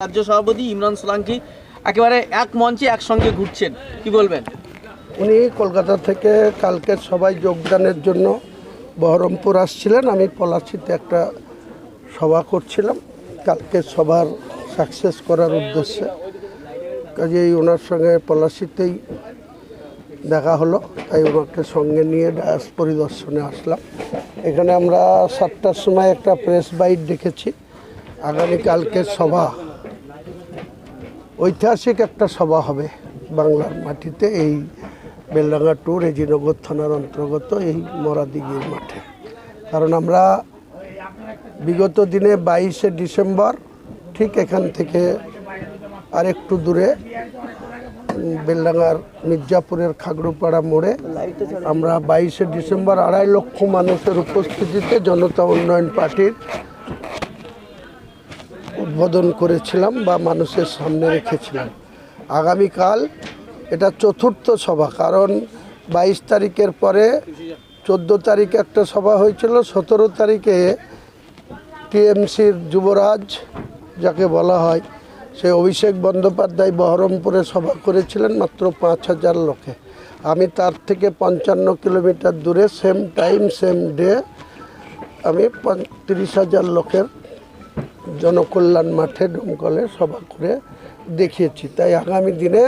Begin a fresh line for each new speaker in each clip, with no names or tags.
রাজ্য সভাপতি ইমরান সোলাঙ্কি একেবারে এক মঞ্চে একসঙ্গে ঘুরছেন। কি বলবেন?
উনি কলকাতা থেকে কালকে সবাই যোগদানের জন্য বহরমপুর আসছিলেন। আমি পলাশিতে একটা সভা করছিলাম। কালকে সবার সাকসেস করার উদ্দেশ্যে। কাজেই ওনার সঙ্গে পলাশিতেই দেখা হলো। তাই ওনাকে সঙ্গে নিয়ে ডায়াস পরিদর্শনে আসলাম। এখানে আমরা সাতটার সময় একটা প্রেস বাইট দেখেছি। আগামীকালকে সভা ঐতিহাসিক একটা সভা হবে বাংলার মাটিতে এই বেলডাঙ্গা টু রেজিনগর থানার অন্তর্গত এই মরাদিগির মাঠে। কারণ আমরা বিগত দিনে বাইশে ডিসেম্বর, ঠিক এখান থেকে আরেকটু দূরে, বেলডাঙ্গার মির্জাপুরের খাগড়ুপাড়া মোড়ে আমরা বাইশে ডিসেম্বর আড়াই লক্ষ মানুষের উপস্থিতিতে জনতা উন্নয়ন পার্টির উদ্বোধন করেছিলাম বা মানুষের সামনে রেখেছিলাম। আগামীকাল এটা চতুর্থ সভা, কারণ বাইশ তারিখের পরে চোদ্দ তারিখে একটা সভা হয়েছিল, সতেরো তারিখে টিএমসির যুবরাজ, যাকে বলা হয়, সে অভিষেক বন্দ্যোপাধ্যায় বহরমপুরে সভা করেছিলেন মাত্র পাঁচ হাজার লোকে। আমি তার থেকে পঞ্চান্ন কিলোমিটার দূরে সেম টাইম সেম ডে আমি তিরিশ হাজার লোকের জনকল্যাণ মাঠে দমকলে সভা করে দেখিয়েছি। তাই আগামী দিনে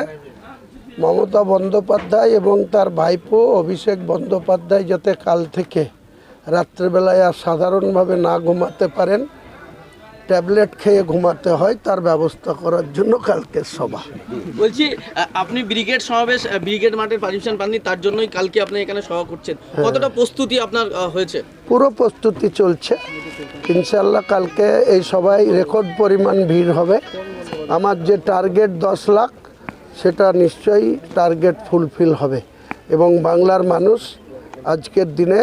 মমতা বন্দ্যোপাধ্যায় এবং তার ভাইপো অভিষেক বন্দ্যোপাধ্যায় যাতে কাল থেকে রাত্রেবেলায় আর সাধারণভাবে না ঘুমাতে পারেন ট্যাবলেট খেয়ে ঘুমাতে হয় তার ব্যবস্থা করার জন্য কালকে সভা।
বলছি আপনি ব্রিগেড সমাবেশ ব্রিগেড মাঠের পারমিশন পাননি তার জন্যই কালকে আপনি এখানে সভা করছেন। কতটা প্রস্তুতি আপনার হয়েছে?
পুরো প্রস্তুতি চলছে। ইনশাল্লাহ কালকে এই সবাই রেকর্ড পরিমাণ ভিড় হবে। আমার যে টার্গেট দশ লাখ সেটা নিশ্চয়ই টার্গেট ফুলফিল হবে। এবং বাংলার মানুষ আজকের দিনে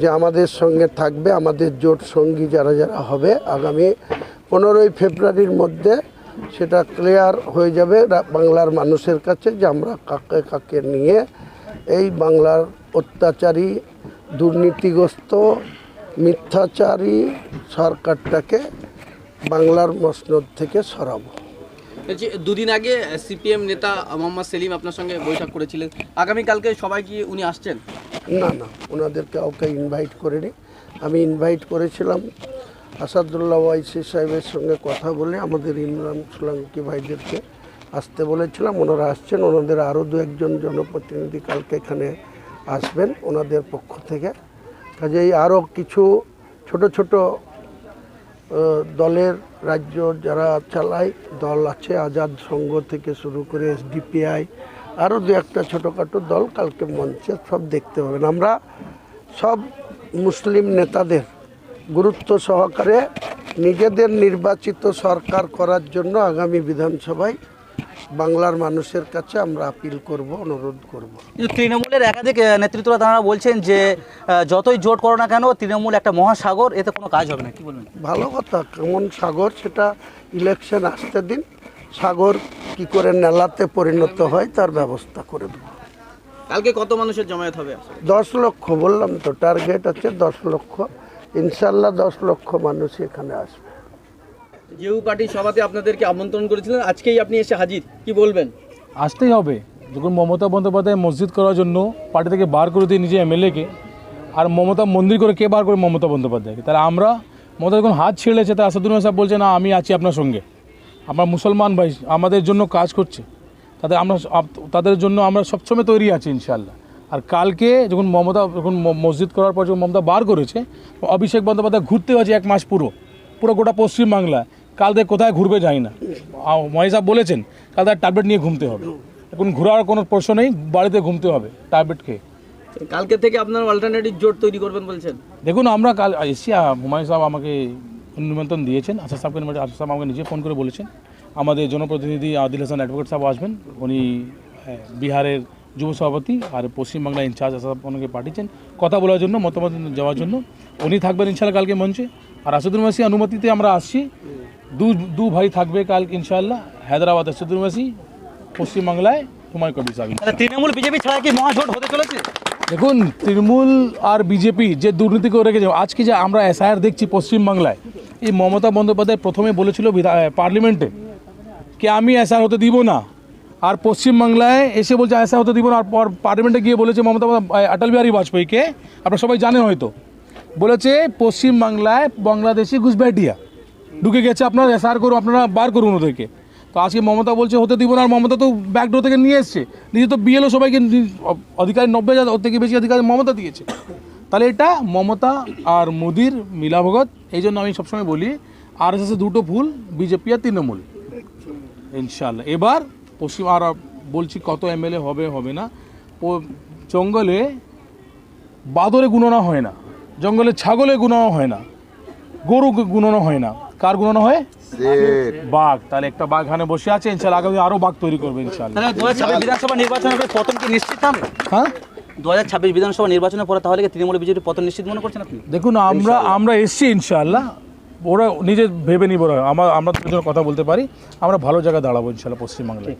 যে আমাদের সঙ্গে থাকবে, আমাদের জোট সঙ্গী যারা যারা হবে, আগামী পনেরোই ফেব্রুয়ারির মধ্যে সেটা ক্লিয়ার হয়ে যাবে বাংলার মানুষের কাছে যে আমরা কাকে কাকে নিয়ে এই বাংলার অত্যাচারী, দুর্নীতিগ্রস্ত, মিথ্যাচারী সরকারটাকে বাংলার মসনদ থেকে সরাবো।
দুদিন আগে সিপিএম নেতা মোহাম্মদ সেলিম আপনার সঙ্গে বৈঠক করেছিলেন। আগামীকালকে সবাই কি উনি আসছেন?
না না ওনাদের কাউকে ইনভাইট করিনি আমি ইনভাইট করেছিলাম, আসাদুল্লাহ ওয়াইসি সাহেবের সঙ্গে কথা বলে আমাদের ইমরান সোলাঙ্কি ভাইদেরকে আসতে বলেছিলাম। ওনারা আসছেন, ওনাদের আরও দু একজন জনপ্রতিনিধি কালকে এখানে আসবেন ওনাদের পক্ষ থেকে। কাজেই আরও কিছু ছোট ছোট দলের রাজ্য যারা চালায়, দল আছে, আজাদ সংঘ থেকে শুরু করে এসডিপিআই আরও দু একটা ছোটোখাটো দল কালকে মঞ্চে সব দেখতে পাবেন। আমরা সব মুসলিম নেতাদের গুরুত্ব সহকারে নিজেদের নির্বাচিত সরকার করার জন্য আগামী বিধানসভায় বাংলার মানুষের কাছে আমরা আপিল করব অনুরোধ করব।
কিন্তু তৃণমূলের একাধিক আহ, নেতৃত্বরা তারা বলছেন যে যতই জোট করো না কেন তৃণমূল একটা মহাসাগর এতে কোনো কাজ হবে না। কি বলবেন?
ভালো কথা কেমন সাগর সেটা ইলেকশন আসতে দিন। সাগর কি করে নেলাতে পরিণত হয় তার ব্যবস্থা করে দেবো।
কালকে কত মানুষের জমায়েত হবে?
দশ লক্ষ বললাম তো টার্গেট আছে দশ লক্ষ। ইনশাল্লাহ দশ লক্ষ মানুষ এখানে আসবে।
জিউ পার্টির সভাতে আপনাদেরকে আমন্ত্রণ করেছিলেন আজকেই আপনি এসে হাজির কি বলবেন?
আসতেই হবে। যখন মমতা বন্দ্যোপাধ্যায় মসজিদ করার জন্য পার্টি থেকে বার করে দিয়ে নিজে এমএলএকে আর মমতা মন্দির করে কে বার করে মমতা বন্দ্যোপাধ্যায়কে? তাহলে আমরা মমতা যখন হাত ছেড়েছে তা আসাদুল সাহেব বলছে না আমি আছি আপনার সঙ্গে। আমরা মুসলমান ভাই আমাদের জন্য কাজ করছে। তাদের আমরা তাদের জন্য আমরা সবসময় তৈরি আছি ইনশাল্লাহ আর কালকে যখন মমতা যখন মসজিদ করার পর যখন মমতা বার করেছে অভিষেক বন্দ্যোপাধ্যায় ঘুরতে হয়েছে এক মাস পুরো পুরো গোটা পশ্চিমবাংলায় কাল থেকে কোথায় ঘুরবে যাই না। মহেশ সাহেব বলেছেন কাল তার ট্যাবলেট নিয়ে ঘুমতে হবে। এখন ঘোরার কোনো প্রশ্ন নেই বাড়িতে ঘুমতে হবে ট্যাবলেট খেয়ে।
কালকে থেকে আপনার অল্টারনেটিভ জোট তৈরি করবেন বলছেন।
দেখুন আমরা কাল আহ, হুমায়ুন সাহেব আমাকে নিমন্ত্রণ দিয়েছেন। আসাদ সাহেবকে নিমন্ত্রণ- আসাদ সাহেব আমাকে নিজে ফোন করে বলেছেন। আমাদের জনপ্রতিনিধি আদিল হাসান অ্যাডভোকেট সাহেব আসবেন। উনি বিহারের যুব সভাপতি আর পশ্চিমবাংলা ইনচার্জ আসাদ সাহেব ওনাকে পাঠিয়েছেন। কথা বলার জন্য মতামত যাওয়ার জন্য। উনি থাকবেন ইনশাল্লাহ কালকে মঞ্চে। আর আসাদুল মাসি অনুমতিতে আমরা আসছি। দু দু ভাই থাকবে কাল ইনশাল্লাহ হায়দ্রাবাদ আসাদুল মাসি পশ্চিমবাংলায় হুমায়ুন কবির সাহেব
তৃণমূল বিজেপি ছাড়া কি মহাজোট হতে চলেছে?
দেখুন তৃণমূল আর বিজেপি যে দুর্নীতি করে রেখেছে আজকে যে আমরা এসআইআর দেখছি পশ্চিমবাংলায় এই মমতা বন্দ্যোপাধ্যায় প্রথমে বলেছিল পার্লামেন্টে কে আমি এসআর হতে দিব না। আর পশ্চিমবাংলায় এসে বলছে এসআর হতে দিব না। আর পার্লামেন্টে গিয়ে বলেছে মমতা অটল বিহারী বাজপেয়ীকে। আপনারা সবাই জানেন হয়তো। বলেছে, পশ্চিমবাংলায় বাংলাদেশি ঘুষব্যাটিয়া। ঢুকে গেছে আপনারা, এসআর করুন, আপনারা বার করুন ওদেরকে। তো আজকে মমতা বলছে, হতে দিব না। আর মমতা তো ব্যাকডোর থেকে নিয়ে এসছে। নিজে তো বিএলও সবাইকে অধিকার নব্বই হাজার থেকে বেশি অধিকার মমতা দিয়েছে। তাহলে এটা মমতা আর মোদির মিলাভগত এই জন্য আমি সবসময় বলি আর এস দুটো ফুল বিজেপি আর তৃণমূল। ইনশাল্লাহ এবার পশ্চিম আর বলছি কত এমএলএ হবে হবে না। জঙ্গলে বাদরে গুণনা হয় না। জঙ্গলে ছাগলে গুণানো হয় না। গরু গুণানো হয় না। কার গুণনা হয়? বাঘ। তাহলে একটা বাঘ এখানে বসে আছে ইনশাল্লাহ আগামী আরও বাঘ তৈরি করবে ইনশাল্লাহ
বিধানসভা নির্বাচনের পরে পতন কি নিশ্চিত হবে?
হ্যাঁ?
দু হাজার ছাব্বিশ বিধানসভা নির্বাচনের পরে তাহলে তৃণমূল বিজেপি পতন নিশ্চিত মনে করছেন আপনি
দেখুন আমরা আমরা এসছি ইনশাআল্লাহ। ওরা নিজে ভেবে নিব। আমার আমরা কথা বলতে পারি। আমরা ভালো জায়গায় দাঁড়াবো ইনশাল্লাহ পশ্চিমবাংলায়।